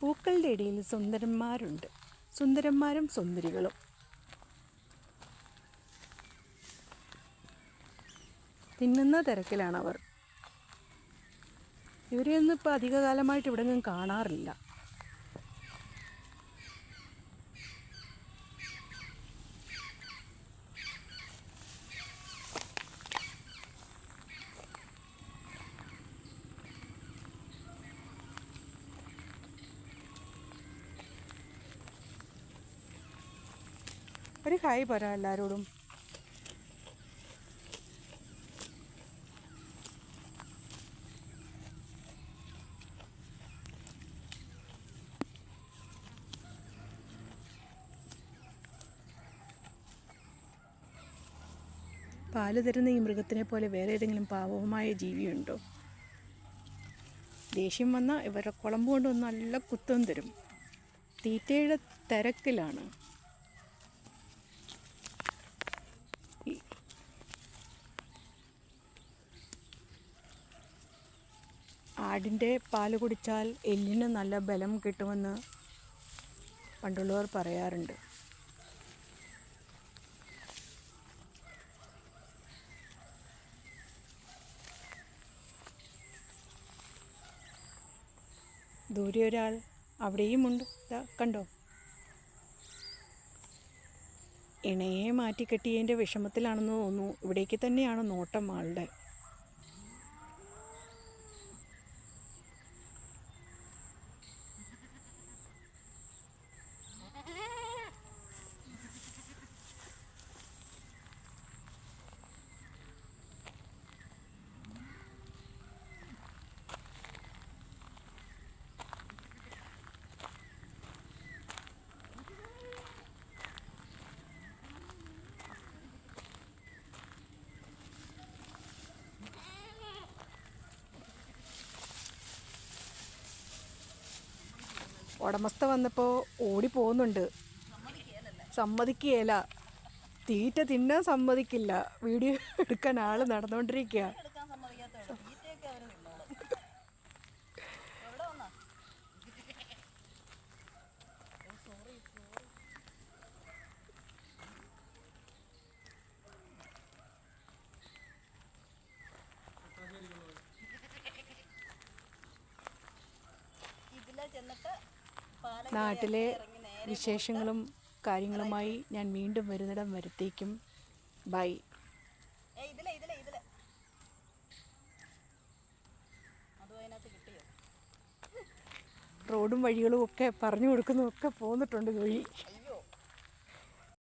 പൂക്കളുടെ ഇടയിൽ സുന്ദരന്മാരുണ്ട്. സുന്ദരന്മാരും സുന്ദരികളും. തിന്നുന്ന തിരക്കിലാണവർ. ഇവരെയൊന്നും ഇപ്പോൾ അധികകാലമായിട്ട് ഇവിടെ കാണാറില്ല. ഒരു ഹായ് പറ എല്ലാവരോടും പാൽ തരുന്ന ഈ മൃഗത്തിനെ പോലെ വേറെ ഏതെങ്കിലും പാവമായ ജീവിയുണ്ടോ? ദേഷ്യം വന്നാൽ ഇവരുടെ കുളമ്പ് കൊണ്ട് നല്ല കുത്തം തരും. തീറ്റയുടെ തിരക്കിലാണ്. ആടിന്റെ പാൽ കുടിച്ചാൽ എല്ലിന് നല്ല ബലം കിട്ടുമെന്ന് പണ്ടുള്ളവർ പറയാറുണ്ട്. ദൂരെ ഒരാൾ അവിടെയുമുണ്ട് ദാ കണ്ടോ? ഇണയെ മാറ്റിക്കെട്ടിയതിന്റെ വിഷമത്തിലാണെന്ന് തോന്നുന്നു. ഇവിടേക്ക് തന്നെയാണ് നോട്ടം ആളുടെ. ഉടമസ്ഥ വന്നപ്പോൾ ഓടി പോകുന്നുണ്ട് സമ്മതിക്കുകയില്ല. തീറ്റ തിന്നാൻ സമ്മതിക്കില്ല. വീഡിയോ എടുക്കാൻ ആൾ നടന്നുകൊണ്ടിരിക്കുക നാട്ടിലെ വിശേഷങ്ങളും കാര്യങ്ങളുമായി ഞാൻ വീണ്ടും വരുന്നിടം വരുത്തേക്കും ബൈ. ഇതിലെ ഇതിലെ ഇതിലെ. റോഡും വഴികളും ഒക്കെ പറഞ്ഞു കൊടുക്കുന്നതൊക്കെ പോന്നിട്ടുണ്ട് വഴി അയ്യോ